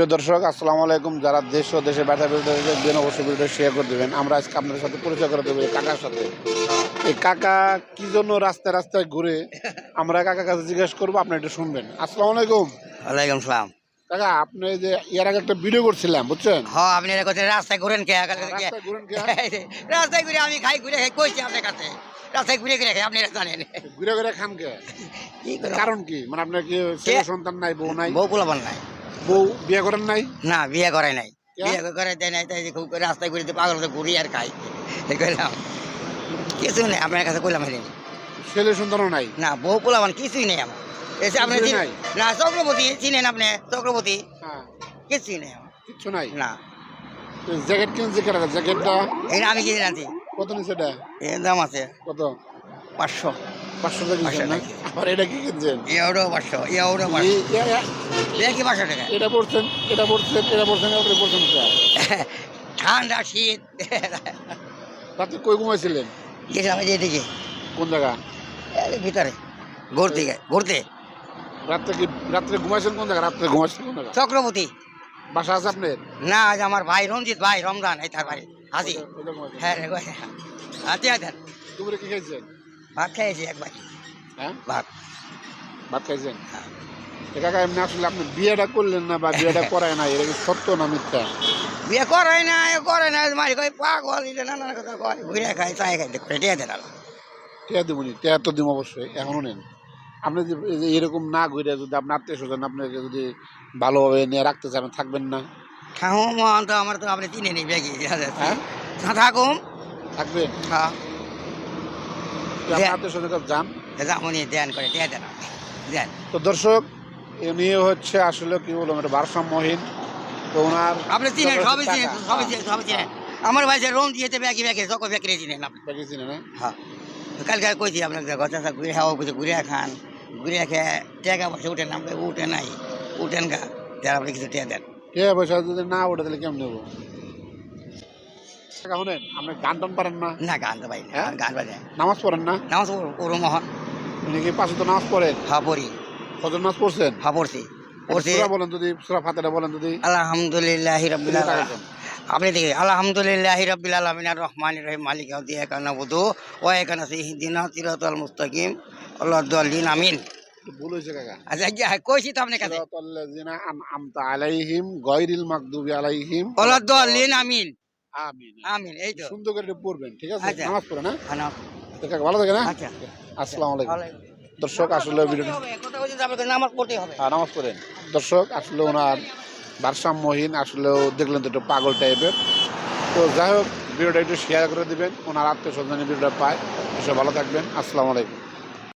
প্রিয় দর্শক আসসালামু আলাইকুম। যারা দেশ ও দেশে ব্যথা বিরুদ্ধে দেখবেন অবশ্যই ভিডিওটা শেয়ার করে দেবেন। আমরা আজকে আপনাদের সাথে পরিচয় করে দেবো কাকার সাথে। এই কাকা কি জন্য রাস্তায় রাস্তায় ঘুরে আমরা কাকার কাছে জিজ্ঞেস করব আপনি একটু শুনবেন। আসসালামু আলাইকুম। ওয়ালাইকুম সালাম। কাকা আপনি যে এর আগে একটা ভিডিও করছিলাম বুঝছেন? আপনি রাস্তায় ঘুরেন কে? রাস্তায় কে? রাস্তায় ঘুরে আমি খাই ঘুরে খাই কইছি আপনার কাছে। রাস্তায় ঘুরে ঘুরে খাই আপনি জানেন। ঘুরে ঘুরে খান কে? কি কারণ কি? মানে আপনার কি সন্তান নাই বউ নাই? বউ নাই। বউ বিয়ে করেন নাই? না বিয়ে করে নাই? বিয়ে করে দেয় নাই তাই খুব রাস্তায় ঘুরে পাগল ঘুরি আর খাই। কইলাম কিছু নেই আপনার কাছে কইলাম হেলেন ছেলে সন্তানও নাই? না বউ পোলাপান কিছুই নেই আমার। এসে আপনি? না চক্রবর্তী চিনেন আপনি? চক্রবর্তী? হ্যাঁ। কিছুই নেই আমার। কিচ্ছু নাই? না। জ্যাকেট কিনছে কেটা জ্যাকেটটা? এই আমি কিনে আনছি। কত নিচ্ছে এটা? এর দাম আছে কত? পাঁচশো। পাঁচশো টাকা কিনছেন না? টাকা। আবার এটা কি কিনছেন? পাঁচশো পাঁচশো। এটা কি পাঁচশো টাকা? এটা পড়ছেন এটা পড়ছেন এটা পড়ছেন পড়ছেন ঠান্ডা শীত। রাতে কই ঘুমাইছিলেন? গেছিলাম এই যে এদিকে। কোন জায়গা? ভিতরে ঘুরতে ঘুরতে। রাত্রে কি রাত্রে ঘুমাইছেন কোন জায়গা? রাত্রে ঘুমাইছেন কোন জায়গা? চক্রবর্তী। বাসা আছে আপনার? না আজ আমার ভাই রঞ্জিত ভাই রমজান এই তার বাড়ি ওইটা হ্যাঁ দেন দুপুরে কি খাইছেন? ভাত খাইছি একবার। হ্যাঁ? ভাত। ভাত খাইছেন? হ্যাঁ। এ কাকা এমনি আসলে আপনি বিয়েটা করলেন না বা বিয়েটা করায় না এটা সত্য না মিথ্যা? বিয়ে করে না এ করে না মারি কই পাগল এটা নানা কথা কয় ঘুরে খাই চাই খাই দেখো রেটে দেন টেয়া দিবনি টেয়া তো দিব অবশ্যই এখনও নেন। আপনি যে এরকম না ঘুরে যদি আপনার আত্মীয় স্বজন আপনাকে যদি ভালোভাবে নিয়ে রাখতে চান থাকবেন না? ঠাকুম মহান তো আমার তো আপনি চিনে বেগি হ্যাঁ? থাকুম থাকবেন? হ্যাঁ আপনার হ্যাঁ। আত্মীয় স্বজন যান যেমনই দেন? করে দিয়ে দেন দেন। তো দর্শক নিয়ে হচ্ছে আসলে কি বলব এটা ভারসাম্যহীন। তো ওনার আপনি চিনেন সবই চিনেন। সবই চিনেন সবই চিনেন। আমার ভাই রোম দিয়েছে ব্যাগে ব্যাগে সকল ব্যাগে চিনেন আপনি। টাকা চিনে না হ্যাঁ। তো কালকে কইছি আপনাকে কথা ঘুরে খাওয়া কিছু ঘুরে খান। ঘুরে খেয়ে টাকা পয়সা উঠেন আপনি উঠে নাই উঠেন গা। যারা আপনি কিছু টিয়া দেন। টাকা পয়সা যদি না ওঠে তাহলে কেমন নেব শোনেন আপনি গান টান পারেন না? না গান তো ভাই না হ্যাঁ? গান বাজে নামাজ পড়েন না? নামাজ ওরু মহন উনি কি পাশে তো নামাজ পড়েন? হ্যাঁ পড়ি। ফজর নামাজ পড়ছেন? হ্যাঁ পড়ছি। পড়ছি। বলেন যদি সুরা ফাতেটা বলেন যদি। আলহামদুলিল্লাহ রবিল টাকা আপনি দেখি আলহামদুলিল্লাহ রবিল রহমান রহিম মালিক একানা বুধু ও একানা সিহিদিন তিরাতাল মুস্তাকিম আল্লাহ দিন আমিন ভুল হয়েছে কাকা। আচ্ছা গিয়া, কইছি তো আপনার কাছে। সিরাতাল্লাযিনা আনআমতা আলাইহিম গায়রিল মাগদুবি আলাইহিম। আল্লাহ আমিন। আমিন আমিন। এই তো। সুন্দর করে পড়বেন ঠিক আছে? আচ্ছা। নামাজ পড়ে। না আনা, ভালো থাকে না আচ্ছা। আসসালামু আলাইকুম। দর্শক আসলে হ্যাঁ, নামাজ পড়েন। দর্শক আসলে ওনার ভারসাম্যহীন আসলেও দেখলেন তো একটু পাগল টাইপের। তো যাই হোক ভিডিওটা একটু শেয়ার করে দিবেন ওনার আত্মীয় স্বজনের ভিডিওটা পায়। এসব ভালো থাকবেন। আসসালামু আলাইকুম।